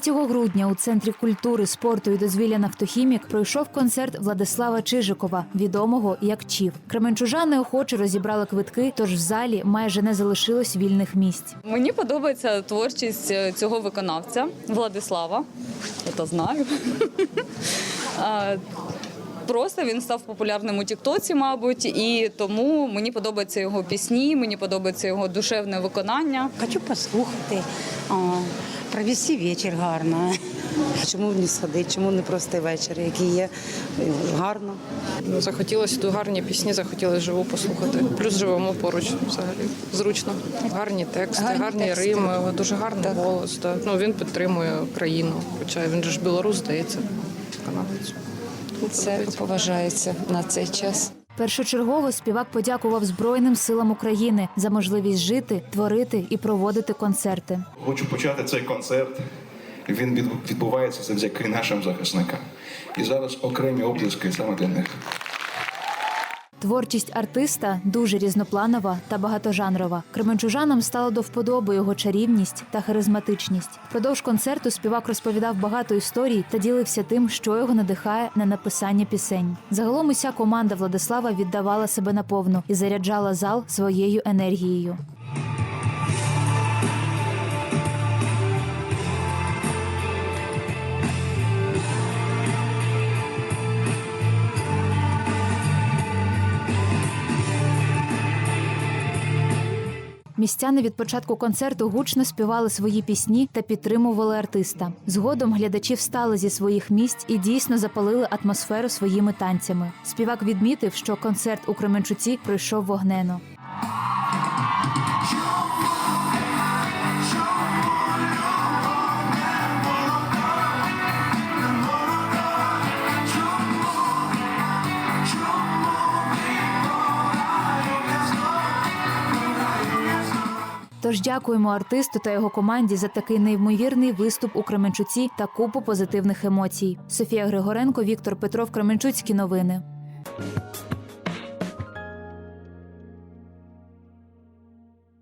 3 грудня у центрі культури, спорту і дозвілля Нафтохімік пройшов концерт Владислава Чижикова, відомого як Чів. Кременчужани охоче розібрали квитки, тож в залі майже не залишилось вільних місць. Мені подобається творчість е, цього виконавця Владислава. Я то знаю. Просто він став популярним у Тіктоці, мабуть, і тому мені подобаються його пісні, мені подобається його душевне виконання. Хочу послухати, провести вечір гарно. Чому не сходити, чому не просто вечір, який є гарно. Ну, Захотілося тут гарні пісні, захотілося живу послухати. Плюс живемо поруч взагалі. Зручно. Гарні тексти, гарні, Гарні тексти. рими, дуже гарний голос. Да. Ну, він підтримує країну, хоча він же ж білорус, здається. Тому Це поважається на цей час. Першочергово співак подякував Збройним силам України за можливість жити, творити і проводити концерти. Хочу почати цей концерт. Він відбувається завдяки нашим захисникам. І зараз окремі оплески саме для них. Творчість артиста дуже різнопланова та багатожанрова. Кременчужанам стало до вподоби його чарівність та харизматичність. Впродовж концерту співак розповідав багато історій та ділився тим, що його надихає на написання пісень. Загалом уся команда Владислава віддавала себе наповну і заряджала зал своєю енергією. Містяни від початку концерту гучно співали свої пісні та підтримували артиста. Згодом глядачі встали зі своїх місць і дійсно запалили атмосферу своїми танцями. Співак відмітив, що концерт у Кременчуці пройшов вогнено. Тож дякуємо артисту та його команді за такий неймовірний виступ у Кременчуці та купу позитивних емоцій. Софія Григоренко, Віктор Петров, Кременчуцькі новини.